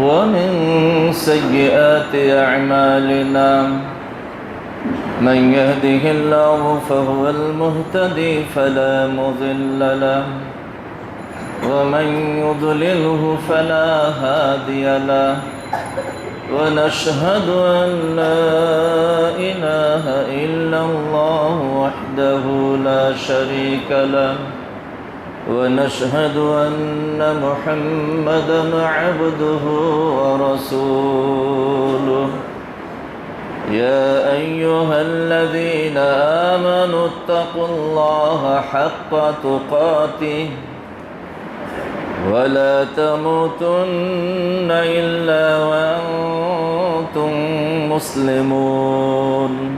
ومن سيئات أعمالنا من يهده الله فهو المهتدي فلا مضل له ومن يضلله فلا هادي له ونشهد أن لا إله إلا الله وحده لا شريك له ونشهد أن محمدا عبده ورسوله. يا أيها الذين آمنوا اتقوا الله حق تقاته ولا تموتن إلا وأنتم مسلمون.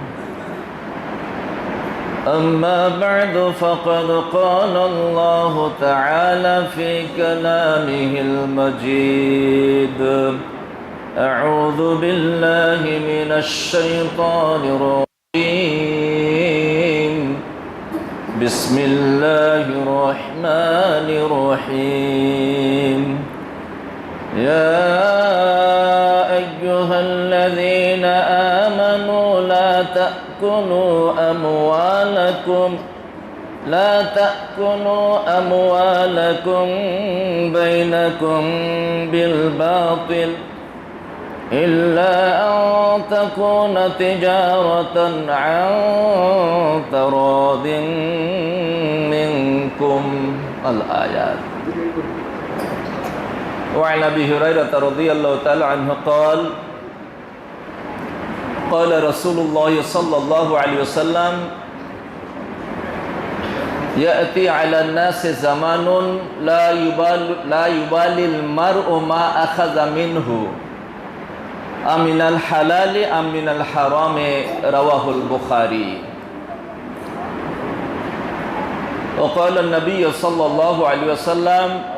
أما بعد فقد قال الله تعالى في كلامه المجيد أعوذ بالله من الشيطان الرجيم. بسم الله الرحمن الرحيم. يا أيها الذين آمنوا تأكلوا أموالكم لا تأكلوا أموالكم بينكم بالباطل إلا أن تكون تجارة عن تراض منكم. الآيات. وعن أبي هريرة رضي الله تعالى عنه قال قال رسول الله صلى الله عليه وسلم يأتي على الناس زمان لا يبال لا يبالي المرء ما أخذ منه أمن الحلال أم من الحرام؟ رواه البخاري. وقال النبي صلى الله عليه وسلم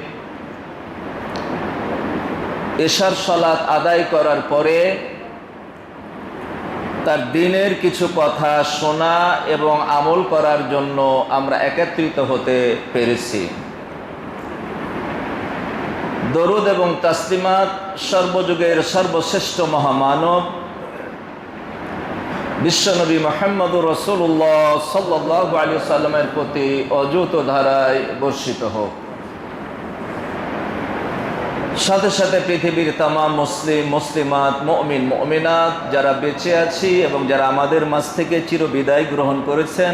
এশার সলাৎ আদায় করার পরে তার দিনের কিছু কথা শোনা এবং আমল করার জন্য আমরা একত্রিত হতে পেরেছি। দরুদ এবং তাসলিমাত সর্বযুগের সর্বশ্রেষ্ঠ মহামানব। বিশ্বনবী মোহাম্মদুর রসুল্লাহ সাল্লাহ আলী সাল্লামের প্রতি অযুত ধারায় বর্ষিত হোক। সাথে সাথে পৃথিবীর তামাম মুসলিম, মুসলিমাত, মমিন, মমিনাত যারা বেঁচে আছি এবং যারা আমাদের মাঝ থেকে চিরবিদায় গ্রহণ করেছেন,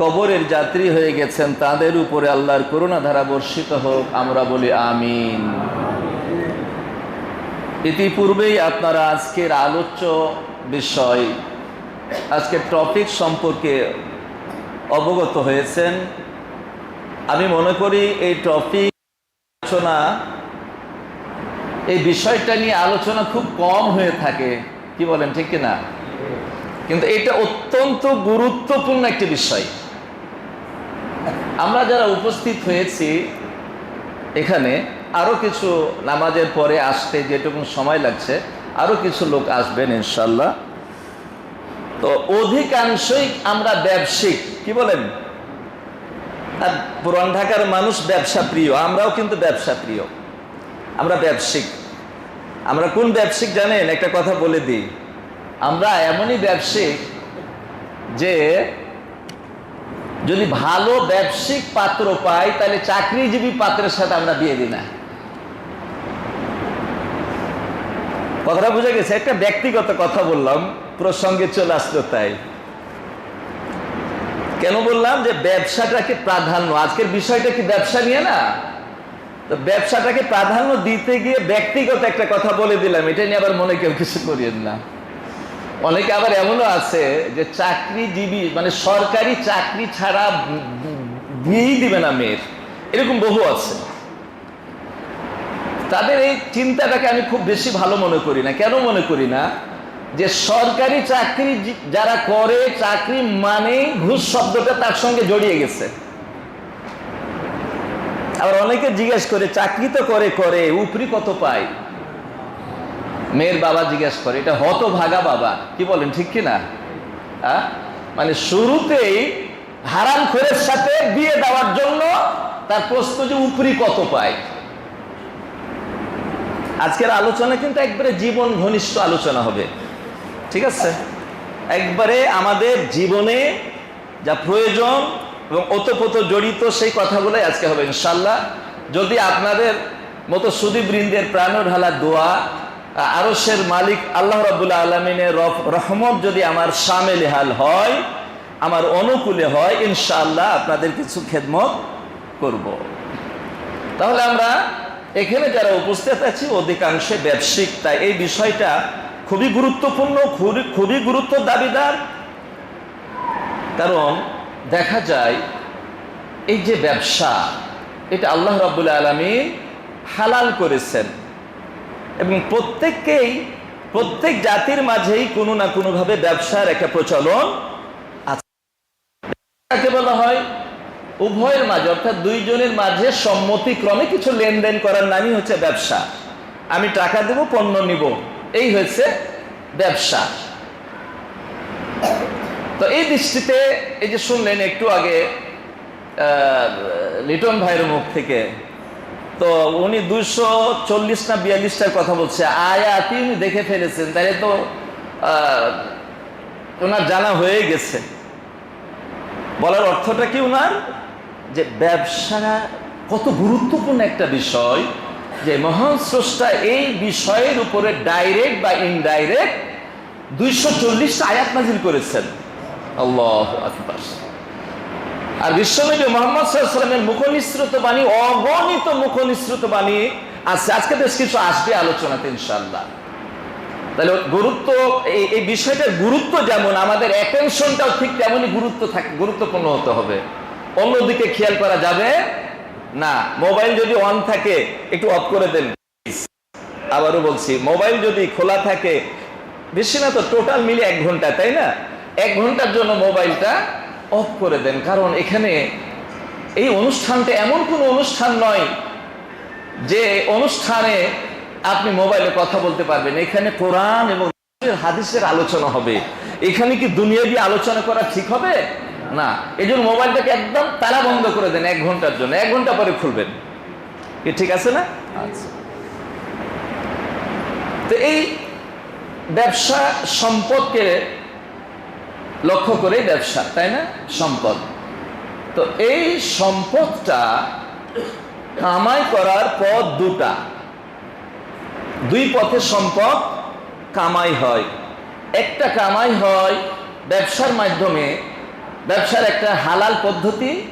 কবরের যাত্রী হয়ে গেছেন, তাদের উপরে আল্লাহর করুণা ধারা বর্ষিত হোক, আমরা বলি আমিন। ইতিপূর্বেই আপনারা আজকের আলোচ্য বিষয়, আজকের টপিক সম্পর্কে অবগত হয়েছেন। আমি মনে করি এই টপিক আলোচনা এই বিষয়টা নিয়ে আলোচনা খুব কম হয়ে থাকে। কি বলেন, ঠিক কিনা কিন্তু এটা অত্যন্ত গুরুত্বপূর্ণ একটি বিষয়। আমরা যারা উপস্থিত হয়েছি এখানে আরও কিছু নামাজের পরে আসতে যেটুকু সময় লাগছে আরও কিছু লোক আসবেন ইনশাল্লাহ তো অধিকাংশই আমরা ব্যবসায়িক, কি বলেন? আর পুরান ঢাকার মানুষ ব্যবসা প্রিয়, আমরাও কিন্তু ব্যবসা প্রিয়। আমরা ব্যবসায়িক। আমরা কোন ব্যবসায়িক জানেন? একটা কথা বলে দিই। আমরা এমনই ব্যবসায়িক যে যদি ভালো ব্যবসায়িক পাত্র পাই, তাহলে চাকরিজীবী পাত্রের সাথে আমরা বিয়ে দিই না। কথাটা বুঝে গেছে? একটা ব্যক্তিগত কথা বললাম, প্রসঙ্গে চলে আসলো তাই। কেন বললাম যে ব্যবসাটাকে প্রাধান্য, আজকের বিষয়টা কি ব্যবসা নিয়ে না? ব্যবসাটাকে প্রাধান্য দিতে গিয়ে ব্যক্তিগত একটা কথা বলে দিলাম, এটা নিয়ে আবার মনে কেউ কিছু করিয়েন না। অনেকে আবার এমনও আছে যে চাকরিজীবী মানে সরকারি চাকরি ছাড়া বিয়েই দিবে না মেয়ের। এরকম বহু আছে। তাদের এই চিন্তাটাকে আমি খুব বেশি ভালো মনে করি না। কেন মনে করি না? যে সরকারি চাকরি যারা করে, চাকরি মানে ঘুষ শব্দটা তার সঙ্গে জড়িয়ে গেছে। আবার অনেকে জিজ্ঞেস করে, চাকরি তো করে করে, উপরি কত পায়? মেয়ের বাবা জিজ্ঞেস করে, এটা হত ভাগা বাবা, কি বলেন, ঠিক কি না? মানে শুরুতেই হারাম খোরের সাথে বিয়ে দেওয়ার জন্য তার প্রশ্ন যে উপরি কত পায়? আজকের আলোচনা কিন্তু একবারে জীবন ঘনিষ্ঠ আলোচনা হবে। ঠিক আছে? একবারে আমাদের জীবনে যা প্রয়োজন এবং ওতপ্রোত জড়িত সেই কথাগুলোই আজকে হবে ইনশাল্লাহ যদি আপনাদের মতো সুদীবৃন্দের প্রাণ ঢালা দোয়া আরসের মালিক আল্লাহ রবুল্লা আলমিনের রহমত যদি আমার সামেল হাল হয়, আমার অনুকূলে হয়, ইনশাআল্লাহ আপনাদের কিছু খেদমত করব। তাহলে আমরা এখানে যারা উপস্থিত আছি, অধিকাংশে ব্যবসায়িক তাই এই বিষয়টা খুবই গুরুত্বপূর্ণ, খুবই খুবই গুরুত্ব দাবিদার কারণ দেখা যায় এই যে ব্যবসা, এটা আল্লাহ রাবুল আলমী হালাল করেছেন এবং প্রত্যেককেই, প্রত্যেক জাতির মাঝেই কোনো না কোনোভাবে ব্যবসার একটা প্রচলন আছে। বলা হয় উভয়ের মাঝে, অর্থাৎ দুইজনের মাঝে সম্মতিক্রমে কিছু লেনদেন করার নামই হচ্ছে ব্যবসা। আমি টাকা দেব, পণ্য নিব। এই হয়েছে ব্যবসা। তো এই দৃষ্টিতে এই যে শুনলেন একটু আগে লিটন ভাইয়ের মুখ থেকে, তো উনি দুইশো চল্লিশ না বিয়াল্লিশটার কথা বলছে, আয়াতি উনি দেখে ফেলেছেন তাহলে তো ওনার জানা হয়ে গেছে। বলার অর্থটা কি ওনার যে ব্যবসা কত গুরুত্বপূর্ণ একটা বিষয়, যে মহান স্রষ্টা এই বিষয়ের উপরে ডাইরেক্ট বা ইনডাইরেক্ট দুইশো চল্লিশটা আয়াত নাজিল করেছেন। আর বিশ্বনবী মোহাম্মদ সাল্লামের মুখনিসৃত বাণী, অগণিত মুখনিসৃত বাণী আছে। আজকে বেশ কিছু আসবে আলোচনাতে ইনশাল্লাহ তাহলে গুরুত্ব, এই বিষয়টার গুরুত্ব যেমন, আমাদের অ্যাটেনশনটাও ঠিক তেমনই গুরুত্ব থাকে, গুরুত্বপূর্ণ হতে হবে। অন্যদিকে খেয়াল করা যাবে না, মোবাইল যদি অন থাকে, একটু অফ করে দেন। আবারও বলছি, মোবাইল যদি খোলা থাকে, বেশি না তো টোটাল মিলে এক ঘণ্টা, তাই না? এক ঘণ্টার জন্য মোবাইলটা অফ করে দেন। কারণ এখানে এই অনুষ্ঠানটা এমন কোনো অনুষ্ঠান নয় যে অনুষ্ঠানে আপনি মোবাইলে কথা বলতে পারবেন। এখানে কোরআন এবং হাদিসের আলোচনা হবে। এখানে কি দুনিয়া দিয়ে আলোচনা করা ঠিক হবে? না। এই জন্য মোবাইলটাকে একদম তালা বন্ধ করে দেন এক ঘণ্টার জন্য। এক ঘণ্টা পরে খুলবেন। কি ঠিক আছে না? আচ্ছা। তো এই ব্যবসা সম্পদকে লক্ষ্য করে ব্যবসা, তাই না? সম্পদ। তো এই সম্পদটা কামাই করার পথ দুটা। দুই পথে সম্পদ কামাই হয়। একটা কামাই হয় ব্যবসার মাধ্যমে, ব্যবসার একটা হালাল পদ্ধতি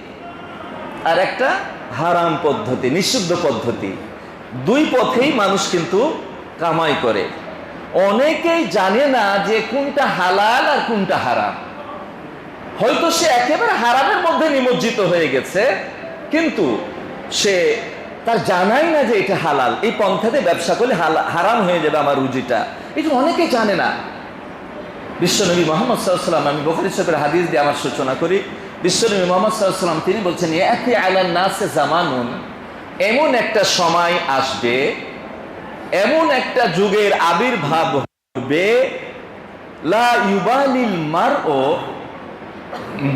আর একটা হারাম পদ্ধতি, নিষিদ্ধ পদ্ধতি। দুই পথেই মানুষ কিন্তু কামাই করে। অনেকেই জানে না যে কোনটা হালাল আর কোনটা হারাম। হয়তো সে একেবারে হারামের মধ্যে নিমজ্জিত হয়ে গেছে, কিন্তু সে তার জানাই না যে এটা হালাল। এই পন্থাতে ব্যবসা করলে হারাম হয়ে যাবে আমার রুজিটা। এটা অনেকেই জানে না। বিশ্বনবী মোহাম্মদ সাল্লাম আমি বখরি সাহেবের হাদিস দিয়ে আমার সূচনা করি। বিশ্বনবী মোহাম্মদ সাল্লাম তিনি বলছেন একই একে আলান নাসে জামানুন, এমন একটা সময় আসবে এমন একটা যুগের আবির্ভাব হবে। ইউবালিল মারও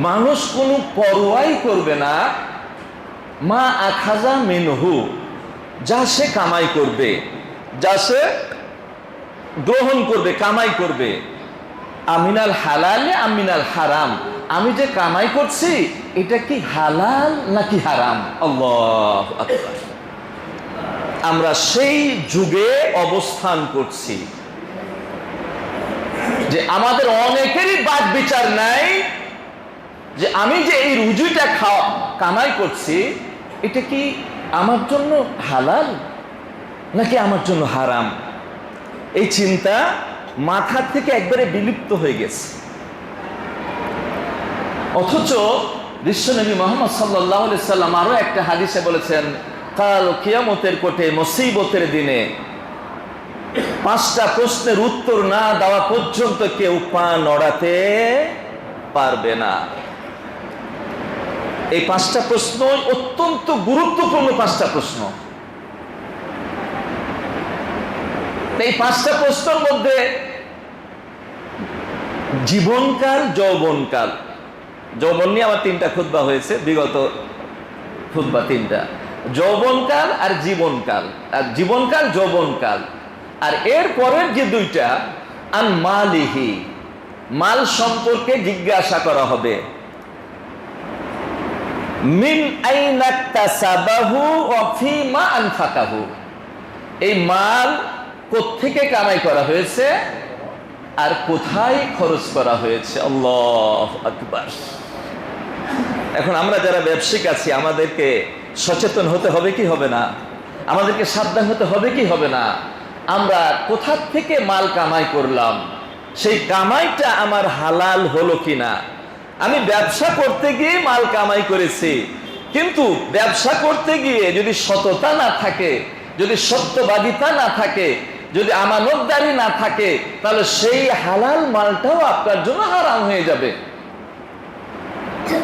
মানুষ কোনো পরোয়াই করবে না। মা আখাজা মেনহু, যা সে কামাই করবে, যা সে গ্রহণ করবে, কামাই করবে। আমিনাল হালালে আমিনাল হারাম। আমি যে কামাই করছি, এটা কি হালাল নাকি হারাম? আল্লাহ। আমরা সেই যুগে অবস্থান করছি। যে আমাদের অনেকেরই বাদ বিচার নাই, যে আমি যে এই রুজিটা খাওয়া, কামাই করছি, এটা কি আমার জন্য হালাল নাকি আমার জন্য হারাম? এই চিন্তা মাথা থেকে একবারে বিলুপ্ত হয়ে গেছে। অথচ বিশ্বনবী মোহাম্মদ সাল্লাহ সাল্লাম আরও একটা হাদিসে বলেছেন কাল কিয়ামতের কোটে মুসিবতের দিনে পাঁচটা প্রশ্নের উত্তর না দেওয়া পর্যন্ত কেউ পা নড়াতে পারবে না। এই পাঁচটা প্রশ্ন অত্যন্ত গুরুত্বপূর্ণ পাঁচটা প্রশ্ন। এই পাঁচটা প্রশ্নের মধ্যে জীবনকাল, যৌবনকাল। যৌবন নিয়ে আমার তিনটা খুদ্া হয়েছে, বিগত খুদ্া তিনটা। যৌবনকাল আর জীবনকাল। আর জীবনকাল, যৌবনকাল। আর এর পরের যে দুইটা, আন মালিহি, মাল সম্পর্কে জিজ্ঞাসা করা হবে। মিন এই মাল কোত্থেকে কামাই করা হয়েছে? আর কোথায় খরচ করা হয়েছে? আকবার। এখন আমরা যারা ব্যবসায়িক আছি, আমাদেরকে সচেতন হতে হবে কি হবে না? আমাদেরকে সাবধান হতে হবে কি হবে না? আমরা কোথা থেকে মাল কামাই করলাম? সেই কামাইটা আমার হালাল হলো কিনা? আমি ব্যবসা করতে গিয়ে মাল কামাই করেছি, কিন্তু ব্যবসা করতে গিয়ে যদি সততা না থাকে, যদি সত্যবাদিতা না থাকে, যদি আমানতদারি না থাকে, তাহলে সেই হালাল মালটাও আপনার জন্য হারাম হয়ে যাবে।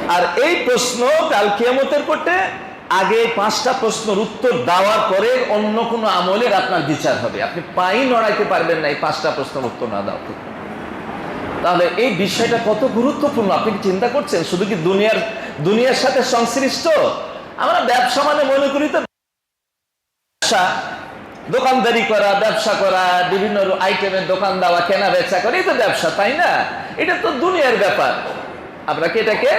আর এই প্রশ্ন কাল কিয়ামতের কোটে আগে পাঁচটা প্রশ্নের উত্তর দেওয়ার পরে অন্য কোনো আমলের আপনার বিচার হবে। আপনি পাই নড়াইতে পারবেন না এই পাঁচটা প্রশ্নের উত্তর না দাও তাহলে এই বিষয়টা কত গুরুত্বপূর্ণ? আপনি চিন্তা করছেন? শুধু কি দুনিয়ার দুনিয়ার সাথে সংশ্লিষ্ট? আমরা ব্যবসা মানে মনে করি তো ব্যবসা, দোকানদারি করা, ব্যবসা করা, বিভিন্ন আইটেমের দোকান দেওয়া, কেনা বেচা করা, এই তো ব্যবসা, তাই না? এটা তো দুনিয়ার ব্যাপার। আমরা এটাকে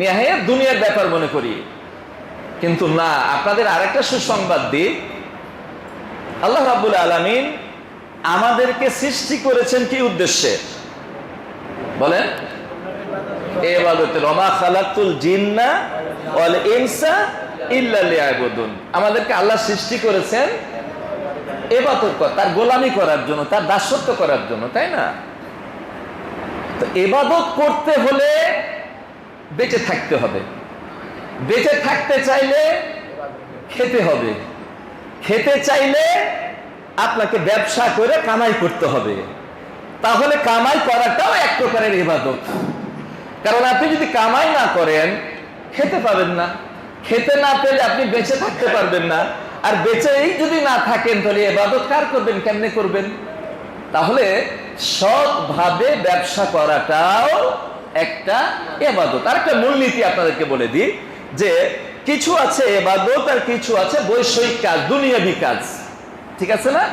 নেহে দুনিয়ার ব্যাপার মনে করি? কিন্তু না, আপনাদের আরেকটা সুসংবাদ দিই। আল্লাহ রাবুল আলমিন আমাদেরকে সৃষ্টি করেছেন কি উদ্দেশ্যে? বলেন। আমাদেরকে আল্লাহ সৃষ্টি করেছেন এবাদত তার গোলামি করার জন্য, তার দাসত্ব করার জন্য, তাই না? তো এবাদত করতে হলে বেঁচে থাকতে হবে। বেঁচে থাকতে চাইলে খেতে হবে। খেতে চাইলে আপনাকে ব্যবসা করে কামাই করতে হবে। তাহলে কামাই করাটাও এক প্রকারের ইবাদত। কারণ আপনি যদি কামাই না করেন, খেতে পাবেন না। খেতে না পেলে আপনি বেঁচে থাকতে পারবেন না। আর বেঁচেই যদি না থাকেন, তাহলে এবাদত কার করবেন, কেমনে করবেন? তাহলে সৎভাবে ব্যবসা করাটাও একটা এবাদত আর একটা মূলনীতি আপনাদেরকে বলে দিই। যে কিছু আছে এবাদত আর কিছু আছে বৈষয়িক কাজ, দুনিয়াবি কাজ। ঠিক আছে না?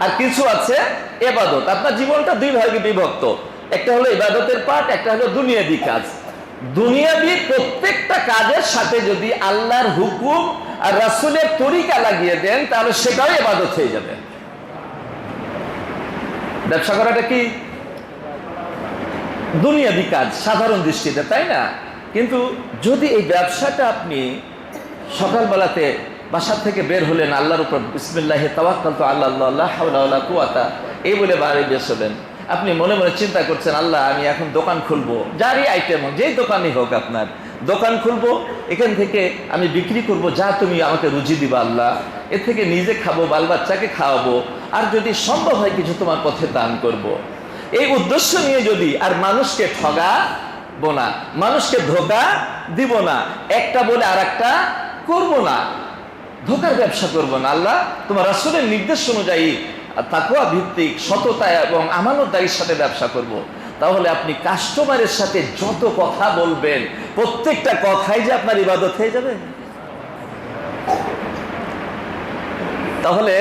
আর কিছু আছে এবাদত। আপনার জীবনটা দুই ভাগে বিভক্ত। একটা হলো ইবাদতের পার্ট একটা হলো দুনিয়াবি কাজ। দুনিয়াবি প্রত্যেকটা কাজের সাথে যদি আল্লাহর হুকুম আর রাসুলের তরিকা লাগিয়ে দেন, তাহলে সেটাও এবাদত হয়ে যাবে। ব্যবসা করাটা কি? দুনিয়াবি কাজ, সাধারণ দৃষ্টিতে, তাই না? কিন্তু যদি এই ব্যবসাটা আপনি সকালবেলাতে বাসার থেকে বের হলেন, আল্লাহর উপর বিসমিল্লাহ তাওয়াক্কাল তো আল্লাহ আল্লাহ হাওলা কুয়াতা এই বলে বাড়ি বের হলেন আপনি মনে মনে চিন্তা করছেন, আল্লাহ, আমি এখন দোকান খুলবো যারই আইটেম হোক, যেই দোকানই হোক আপনার, দোকান খুলবো, এখান থেকে আমি বিক্রি করব, যা তুমি আমাকে রুজি দিবা আল্লাহ এর থেকে নিজে খাব, বাল বাচ্চাকে খাওয়াবো, আর যদি সম্ভব হয় কিছু তোমার পথে দান করব। এই উদ্দেশ্য নিয়ে যদি আর মানুষকে ঠগাবো না। মানুষকে ধোকা দিব না। একটা বলে আর একটা করব না। ধোকার ব্যবসা করব না। আল্লাহ তোমার রাসুলের নির্দেশ অনুযায়ী তাকুয়া ভিত্তিক সততা এবং আমানতদারির সাথে ব্যবসা করব। তাহলে আপনি কাস্টমারের সাথে যত কথা বলবেন, প্রত্যেকটা কথাই যে আপনার ইবাদত হয়ে যাবে। তাহলে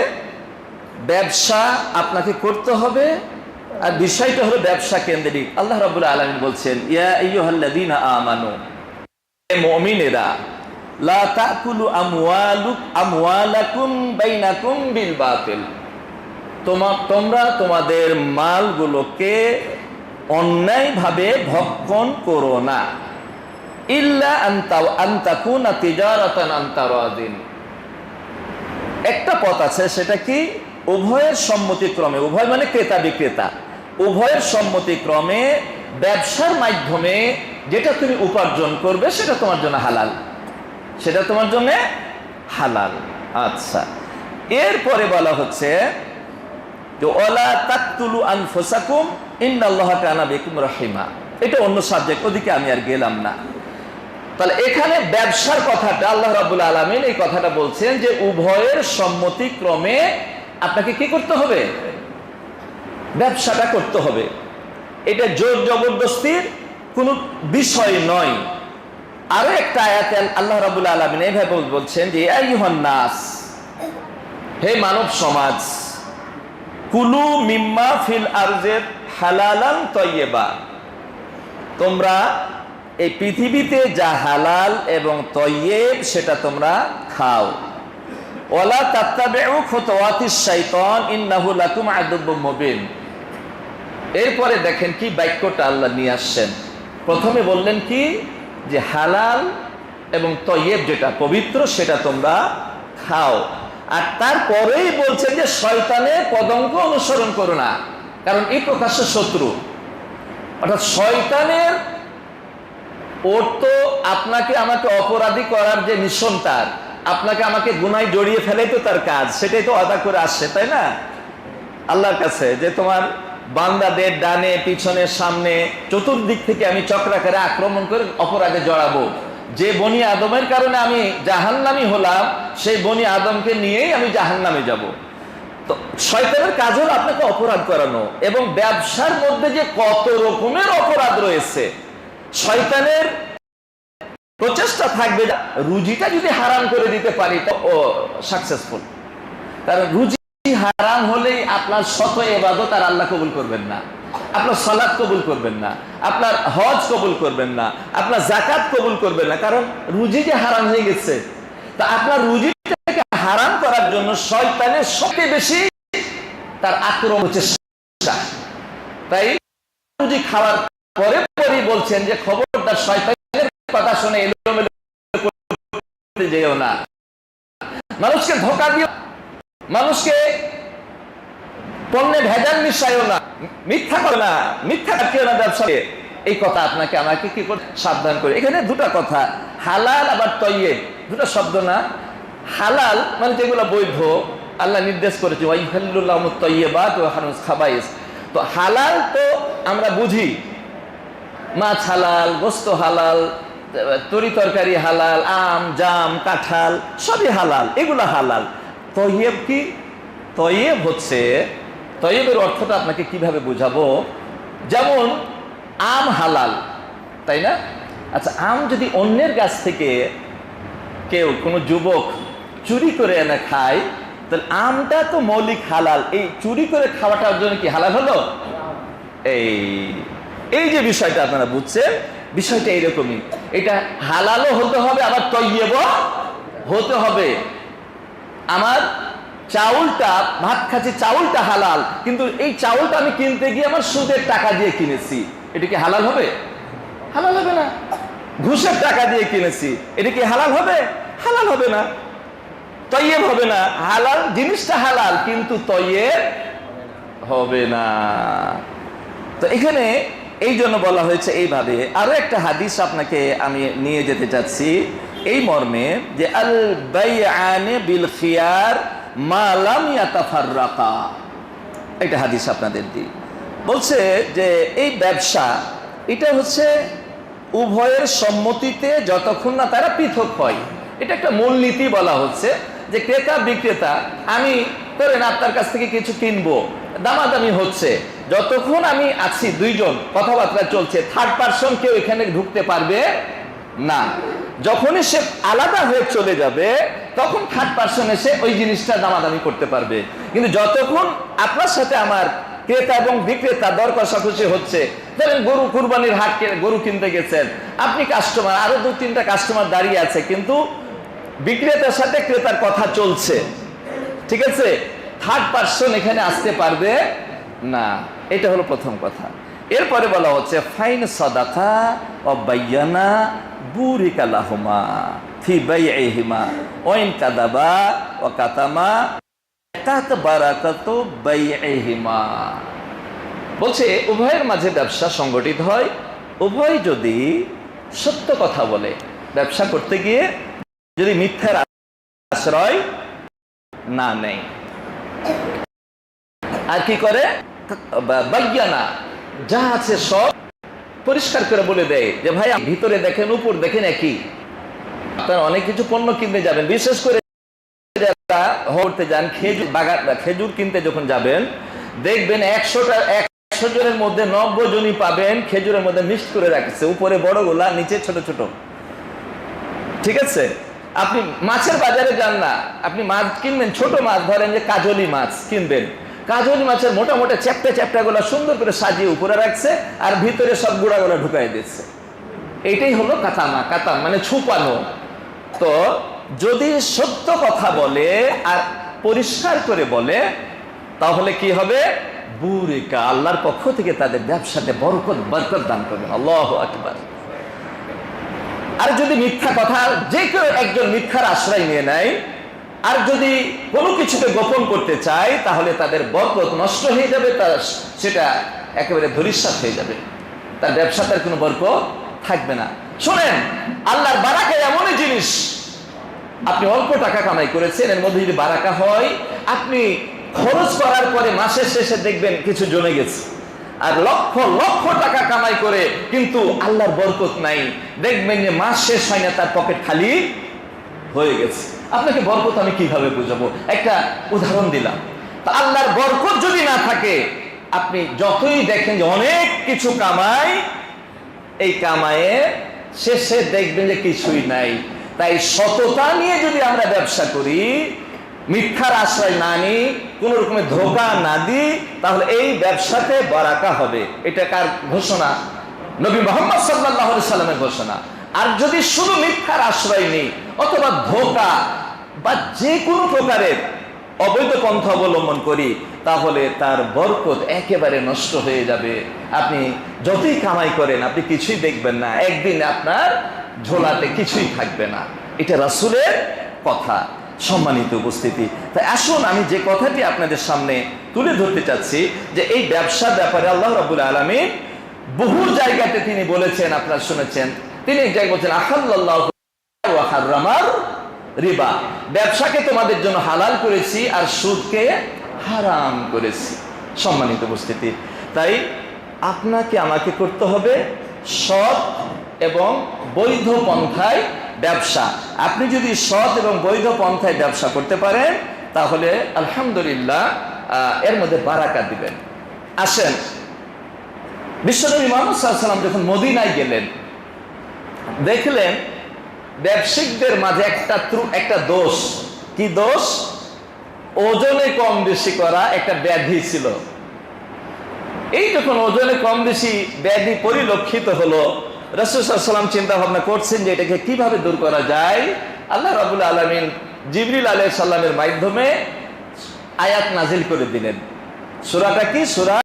ব্যবসা আপনাকে করতে হবে আর বিষয়টা হলো ব্যবসা কেন্দ্রিক। আল্লাহ রাবুল আলমিন বলছেন, ইয়া আমানু তোমার তোমাদের মালগুলোকে অন্যায়ভাবে ভক্ষণ করো না। ইল্লা আন্তা, আন্তাকুনা একটা পথ আছে, সেটা কি? উভয়ের সম্মতিক্রমে উভয় মানে ক্রেতা বিক্রেতা, উভয়ের সম্মতিক্রমে ব্যবসার মাধ্যমে যেটা তুমি উপার্জন করবে সেটা তোমার জন্য হালাল। সেটা তোমার জন্য হালাল। আচ্ছা। এরপরে বলা হচ্ছে বিকুম রহিমা। এটা অন্য সাবজেক্ট ওদিকে আমি আর গেলাম না। তাহলে এখানে ব্যবসার কথাটা আল্লাহ রাবুল আলমিন এই কথাটা বলছেন যে, উভয়ের সম্মতিক্রমে আপনাকে কি করতে হবে? ব্যবসাটা করতে হবে। এটা জোর জবরদস্তির কোনো বিষয় নয়। আরও একটা আয়াতে আল্লাহ রাবুল আলমিন এইভাবে বলছেন যে নাস, হে মানব সমাজ, কুলু মিম্মা ফিল আরজের হালালান তৈবা তোমরা এই পৃথিবীতে যা হালাল এবং তৈয়েব সেটা তোমরা খাও। ওলা তাত্তাবেউ খুতওয়াতিস শাইতান, ইন্নাহু লাকুম মুবিন। এরপরে দেখেন কি বাক্যটা আল্লাহ নিয়ে আসছেন। প্রথমে বললেন কি? যে হালাল এবং তৈয়েব যেটা পবিত্র, সেটা তোমরা খাও। আর তারপরেই বলছেন যে শয়তানের পদঙ্ক অনুসরণ করো না। কারণ এই প্রকাশ্য শত্রু। অর্থাৎ শয়তানের ওর তো আপনাকে, আমাকে অপরাধী করার যে মিশন তার আপনাকে আমাকে গুনায় জড়িয়ে ফেলেই তো তার কাজ, সেটাই তো আদা করে আসছে, তাই না? আল্লাহর কাছে যে তোমার বান্দাদের ডানে, পিছনে, সামনে, চতুর্দিক থেকে আমি চক্রাকারে আক্রমণ করে অপরাধে জড়াবো। যে বনি আদমের কারণে আমি জাহান্নামি হলাম, সেই বনি আদমকে নিয়েই আমি জাহান্নামে যাব। তো শয়তানের কাজ হলো আপনাকে অপরাধ করানো এবং ব্যবসার মধ্যে যে কত রকমের অপরাধ রয়েছে, শয়তানের প্রচেষ্টা থাকবে রুজিটা যদি হারাম করে দিতে পারি, তো সাকসেসফুল কারণ রুজি হারাম হলেই আপনার শত এবাদত আর আল্লাহ কবুল করবেন না। আপনার সলাদ কবুল করবেন না। আপনার হজ কবুল করবেন না। আপনার জাকাত কবুল করবেন না। কারণ রুজি যে হারাম হয়ে গেছে, তা আপনার রুজিটাকে হারাম করার জন্য শয়তানের সবচেয়ে বেশি তার আক্রমণ হচ্ছে তাই রুজি খাওয়ার পরে পরেই বলছেন যে, খবরদার শয়তানের কথা শুনে যেও না। মানুষকে ধোকা দিও, মানুষকে পণ্যে ভেজাল মিশাইও না, মিথ্যা না, মিথ্যা রাখিও না এই কথা আপনাকে আমাকে কি করে সাবধান করে? এখানে দুটো কথা, হালাল আবার তৈয়ে শব্দ না, হালাল মানে যেগুলো বৈধ। আল্লাহ নির্দেশ করেছে হানুস খাবাইস। তো হালাল তো আমরা বুঝি। মাছ হালাল, গোস্ত হালাল তরি তরকারি হালাল, আম, জাম, কাঁঠাল, সবই হালাল, এগুলো হালাল। তৈয়ব কি? তৈয়ব হচ্ছে, তৈয়বের অর্থটা আপনাকে কীভাবে বুঝাবো? যেমন, আম হালাল, তাই না? আচ্ছা আম যদি অন্যের গাছ থেকে কেউ, কোনো যুবক চুরি করে এনে খায়, তাহলে আমটা তো মৌলিক হালাল। এই চুরি করে খাওয়াটার জন্য কি হালাল হলো? এই এই যে বিষয়টা আপনারা বুঝছেন বিষয়টা এইরকমই এটা হালালও হতে হবে, আবার তৈব হতে হবে। আমার চাউলটা, ভাত খাচ্ছি, চাউলটা হালাল, কিন্তু এই চাউলটা আমি কিনতে গিয়ে আমার সুদের টাকা দিয়ে কিনেছি। এটা কি হালাল হবে? হালাল হবে না। ঘুষের টাকা দিয়ে কিনেছি। এটা কি হালাল হবে? হালাল হবে না। তৈয়েব হবে না। হালাল জিনিসটা হালাল, কিন্তু তৈয়েব হবে না। তো এখানে এই জন্য বলা হয়েছে এইভাবে। আরও একটা হাদিস আপনাকে আমি নিয়ে যেতে চাচ্ছি। এই মর্মে যে, আল বাইআনে বিল খিয়ার মালাম ইয়াতাফাররাকা। একটা হাদিস আপনাদের দিই। বলছে যে, এই ব্যবসা, এটা হচ্ছে উভয়ের সম্মতিতে যতক্ষণ না তারা পৃথক হয়। এটা একটা মূলনীতি বলা হচ্ছে যে, ক্রেতা বিক্রেতা, আমি করেন আপনার কাছ থেকে কিছু কিনবো, দামাদামি হচ্ছে যতক্ষণ আমি আছি দুইজন, কথাবার্তা চলছে থার্ড পার্সন কেউ এখানে ঢুকতে পারবে না। যখনই সে আলাদা হয়ে চলে যাবে, তখন থার্ড পার্সন এসে ওই জিনিসটা দামাদামি করতে পারবে। কিন্তু যতক্ষণ আপনার সাথে আমার ক্রেতা এবং বিক্রেতা দর কষাকষি হচ্ছে, ধরেন গরু, কুরবানির হাট গরু কিনতে গেছেন, আপনি কাস্টমার আরও দু তিনটা কাস্টমার দাঁড়িয়ে আছে, কিন্তু বিক্রেতার সাথে ক্রেতার কথা চলছে। ঠিক আছে? থার্ড পার্সন এখানে আসতে পারবে না। এটা হলো প্রথম কথা। এরপরে বলা হচ্ছে, ফাইন সদাকা অব্বাইয়ানা বুরিকা লাহুমা ফি বাইহিমা ওয়াইন কাদাবা ও কাতামা কাত বারাকাত বাইহিমা বলছে, উভয়ের মাঝে ব্যবসা সংগঠিত হয়। উভয় যদি সত্য কথা বলে, ব্যবসা করতে গিয়ে যদি মিথ্যার আশ্রয় না নেই আর কি করে? বাজ্ঞানা যা আছে সব পরিষ্কার করে বলে দেয় যে, ভাই, ভিতরে দেখেন, উপর দেখেন একই। আপনারা অনেক কিছু পণ্য কিনতে যাবেন। বিশেষ করে যান, খেজুর, বাগান, খেজুর কিনতে যখন যাবেন, দেখবেন একশোটা, একশো জনের মধ্যে নব্বই জনই পাবেন খেজুরের মধ্যে মিক্সড করে রাখছে। উপরে বড় গোলা, নিচে ছোট ছোট। ঠিক আছে? আপনি মাছের বাজারে যান না। আপনি মাছ কিনবেন, ছোট মাছ, ধরেন যে কাজলি মাছ কিনবেন। কাজলি মাছের মোটা মোটা চ্যাপটা চ্যাপটা গুলা সুন্দর করে সাজিয়ে উপরে রাখছে আর ভিতরে সব গুঁড়া গুলা ঢুকাই দিচ্ছে। এইটাই হলো কাতামা, কাতাম মানে ছুপানো। তো যদি সত্য কথা বলে আর পরিষ্কার করে বলে, তাহলে কি হবে? বুরিকা, আল্লাহর পক্ষ থেকে তাদের ব্যবসাতে বরকত বরকত দান করবে। আল্লাহ আকবার। আর যদি মিথ্যা কথা, যে কেউ একজন মিথ্যার আশ্রয় নিয়ে নেয় আর যদি কোনো কিছুকে গোপন করতে চায়, তাহলে তাদের বরকত নষ্ট হয়ে যাবে তার সেটা একেবারে ধরিস্বাদ হয়ে যাবে। তার ব্যবসা, তার কোনো বরকত থাকবে না। শোনেন, আল্লাহর বারাকা এমনই জিনিস। আপনি অল্প টাকা কামাই করেছেন, এর মধ্যে যদি বারাকা হয়, আপনি খরচ করার পরে মাসের শেষে দেখবেন কিছু জমে গেছে। আর লক্ষ লক্ষ টাকা কামাই করে কিন্তু আল্লাহর বরকত নাই। দেখবেন যে মাস শেষ হয় না, তার পকেট খালি হয়ে গেছে। আপনাকে বরকত আমি কীভাবে বুঝাবো? একটা উদাহরণ দিলাম। তা আল্লাহর বরকত যদি না থাকে, আপনি যতই দেখেন যে অনেক কিছু কামাই, এই কামায়ে শেষে দেখবেন যে কিছুই নাই। তাই সততা নিয়ে যদি আমরা ব্যবসা করি, মিথ্যার আশ্রয় না নিই, কোন রকমের ধোকা না দিই, তাহলে এই ব্যবসাতে বারাকা হবে। এটা কার ঘোষণা? নবী মোহাম্মদ সাল্লাহ সাল্লামের ঘোষণা। আর যদি শুধু মিথ্যার আশ্রয় নেই, অথবা ধোকা বা যে কোনো প্রকারের অবৈধ পন্থা অবলম্বন করি, তাহলে তার বরকত একেবারে নষ্ট হয়ে যাবে। আপনি যতই কামাই করেন, আপনি কিছুই দেখবেন না। একদিন আপনার ঝোলাতে কিছুই থাকবে না। এটা রাসুলের কথা, সম্মানিত উপস্থিতি। তাই আসুন, আমি যে কথাটি আপনাদের সামনে তুলে ধরতে চাচ্ছি, যে এই ব্যবসার ব্যাপারে আল্লাহ রাবুল আলমী বহু জায়গাতে তিনি বলেছেন, আপনারা শুনেছেন তিনি এক জায়গায় বলছেন রিবা। ব্যবসাকে তোমাদের জন্য হালাল করেছি আর সুদকে হারাম করেছি। সম্মানিত উপস্থিতি, তাই আপনাকে আমাকে করতে হবে সৎ এবং বৈধ পন্থায় ব্যবসা। আপনি যদি সৎ এবং বৈধ পন্থায় ব্যবসা করতে পারেন, তাহলে আলহামদুলিল্লাহ এর মধ্যে বারাকা দিবেন। আসেন, বিশ্বনবী মোহাম্মদ সাল্লাম যখন মদিনায় গেলেন দেখলেন ব্যবসায়িকদের মাঝে একটা একটা দোষ। কি দোষ? ওজনে কম বেশি করা একটা ব্যাধি ছিল। এই যখন ওজনে কম বেশি ব্যাধি পরিলক্ষিত হলো রসুলাম চিন্তা ভাবনা করছেন যে এটাকে কীভাবে দূর করা যায়? আল্লাহ রাবুল আলমিন জিবরিল আলহ সাল্লামের মাধ্যমে আয়াত নাজিল করে দিলেন। সুরাটা কি? সুরা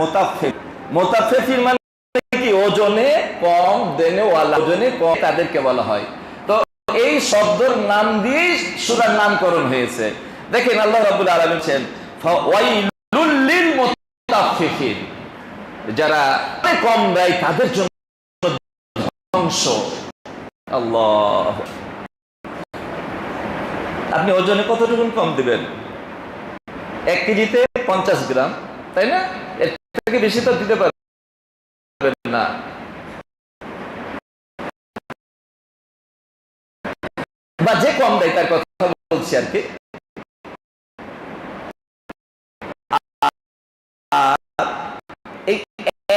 মোতাফেফ মোতাফেফির মানে কি ওজনে কম, দেনে ওয়ালা, ওজনে কম তাদেরকে বলা হয়। তো এই শব্দের নাম দিয়েই সুরার নামকরণ হয়েছে। দেখেন আল্লাহ রাবুল আলম বলছেন, ফাওয়াইলুল লিল মুতাফফিফিন যারা কম দেয়, তাদের জন্য ধ্বংস। আল্লাহ আপনি ওজনে কতটুকু কম দিবেন? এক কেজিতে পঞ্চাশ গ্রাম, তাই না? এর থেকে বেশি তো দিতে পারবেন না। বা যে কম দেয়, তার কথা বলছি আর কি।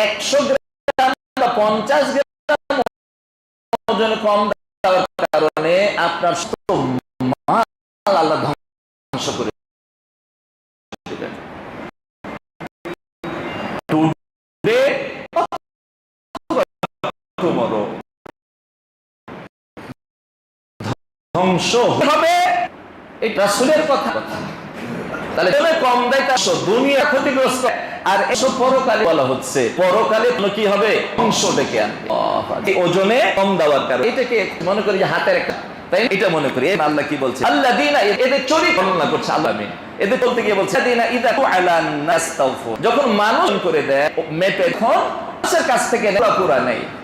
একশো গ্রাম বা পঞ্চাশ গ্রাম ওজনে কম দেওয়ার কারণে আপনার মাল আল্লাহ ধ্বংস করে দিবেন Today, ধ্বংস হবে কথা। কম দেয় দুনিয়া ক্ষতিগ্রস্ত। আর এসব পরকালে বলা হচ্ছে। পরকালে কি হবে? অংশ ডেকে আনবে। ওজনে কম দেওয়ার এটাকে মনে করি যে হাতের একটা তাই এটা মনে করি। আল্লাহ কি বলছে? আল্লাহ দিনা এদের চরিত্র বর্ণনা করছে আল্লাহ এদের বলতে গিয়ে বলছে যখন মানুষ করে দেয় মেপে কাছ থেকে পুরা নেই।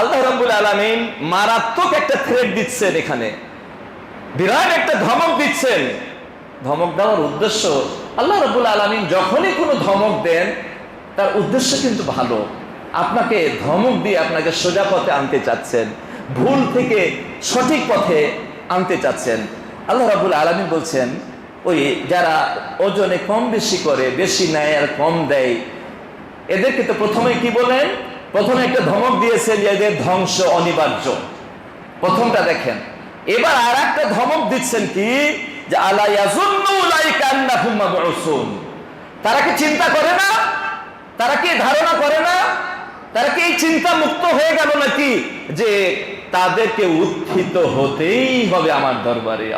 আল্লাহ রাব্বুল আলামিন মারাত্মক একটা থ্রেট দিচ্ছেন এখানে। বিরাট একটা ধমক দিচ্ছেন। ধমক দেওয়ার উদ্দেশ্য, আল্লাহ রাব্বুল আলামিন যখনই কোনো ধমক দেন, তার উদ্দেশ্য কিন্তু ভালো। আপনাকে ধমক দিয়ে আপনাকে সোজা পথে আনতে চাচ্ছেন, ভুল থেকে সঠিক পথে আনতে চাচ্ছেন। আল্লাহ রাব্বুল আলামিন বলছেন, ওই যারা ওজনে কম বেশি করে, বেশি নেয় আর কম দেয়, এদেরকে তো প্রথমে কি বলেন? প্রথমে একটা ধমক দিয়েছেন যে ধ্বংস অনিবার্য। প্রথমটা দেখেন। এবার আর একটা ধমক দিচ্ছেন কি? যে আলা তারা কি চিন্তা করে না? তারা কি ধারণা করে না? তারা কি এই চিন্তা মুক্ত হয়ে গেল নাকি? যে তাদেরকে উত্থিত হতেই হবে আমার দরবারে।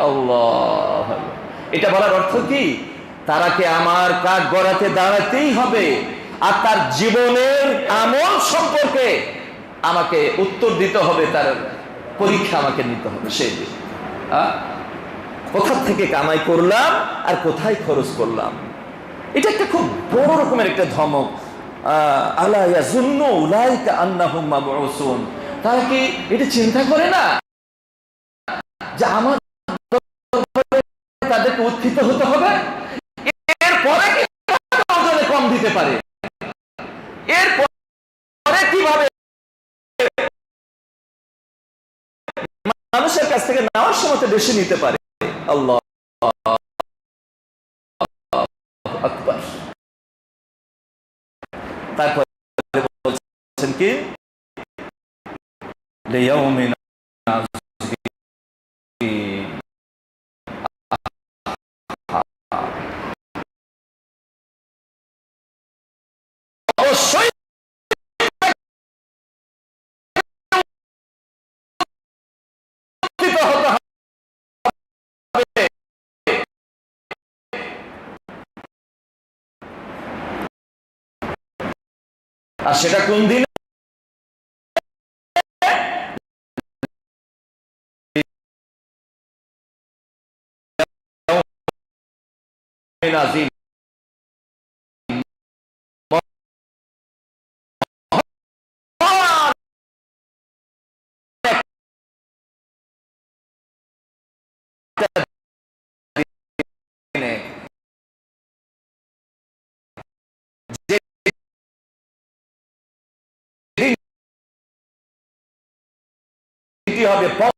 এটা বলার অর্থ কি? তারাকে আমার কাক গড়াতে দাঁড়াতেই হবে। আর তার জীবনের আমল সম্পর্কে আমাকে উত্তর দিতে হবে তার পরীক্ষা আমাকে নিতে হবে সেই দিন? কোথা থেকে কামাই করলাম আর কোথায় খরচ করলাম? এটা একটা খুব বড় রকমের একটা ধমক। আহ, আলা ইয়াজুন্নু উলাইকা আন্নাহুম মাবউসুন। তারা কি এটা চিন্তা করে না? যে আমার তাদেরকে উত্থিত হতে হবে এরপরে কি ওজনে কম দিতে পারে এরপরে কীভাবে মানুষের কাছ থেকে নেওয়ার সময় বেশি নিতে পারে। আল্লাহ। আকবর। তারপর বলছেন কি? আর সেটা কোন দিন? আজিম এটি হবে